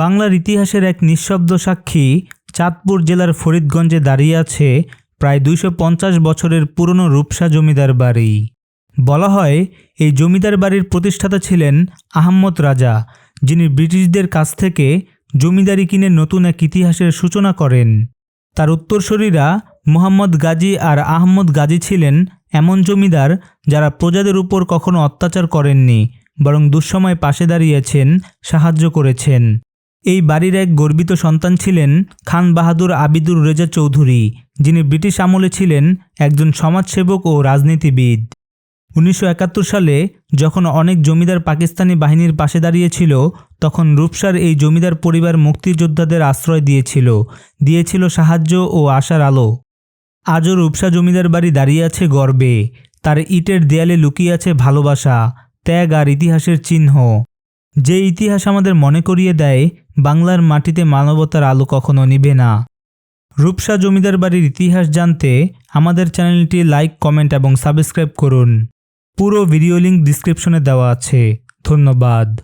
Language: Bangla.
বাংলার ইতিহাসের এক নিঃশব্দ সাক্ষী চাঁদপুর জেলার ফরিদগঞ্জে দাঁড়িয়ে আছে প্রায় দুইশো পঞ্চাশ বছরের পুরনো রূপসা জমিদার বাড়ি। বলা হয়, এই জমিদার বাড়ির প্রতিষ্ঠাতা ছিলেন আহম্মদ রাজা, যিনি ব্রিটিশদের কাছ থেকে জমিদারি কিনে নতুন এক ইতিহাসের সূচনা করেন। তার উত্তরসূরিরা মোহাম্মদ গাজী আর আহমদ গাজী ছিলেন এমন জমিদার যারা প্রজাদের উপর কখনো অত্যাচার করেননি, বরং দুঃসময় পাশে দাঁড়িয়েছেন, সাহায্য করেছেন। এই বাড়ির এক গর্বিত সন্তান ছিলেন খান বাহাদুর আবিদুর রেজা চৌধুরী, যিনি ব্রিটিশ আমলে ছিলেন একজন সমাজসেবক ও রাজনীতিবিদ। উনিশশো একাত্তর সালে যখন অনেক জমিদার পাকিস্তানি বাহিনীর পাশে দাঁড়িয়েছিল, তখন রূপসার এই জমিদার পরিবার মুক্তিযোদ্ধাদের আশ্রয় দিয়েছিল দিয়েছিল সাহায্য ও আশার আলো। আজও রূপসা জমিদার বাড়ি দাঁড়িয়ে আছে গর্বে, তার ইটের দেয়ালে লুকিয়ে আছে ভালোবাসা, ত্যাগ আর ইতিহাসের চিহ্ন। যে ইতিহাস আমাদের মনে করিয়ে দেয় বাংলার মাটিতে মানবতার আলো কখনো নিবে না। রূপসা জমিদার বাড়ির ইতিহাস জানতে আমাদের চ্যানেলটি লাইক, কমেন্ট এবং সাবস্ক্রাইব করুন। পুরো ভিডিও লিঙ্ক ডিসক্রিপশনে দেওয়া আছে। ধন্যবাদ।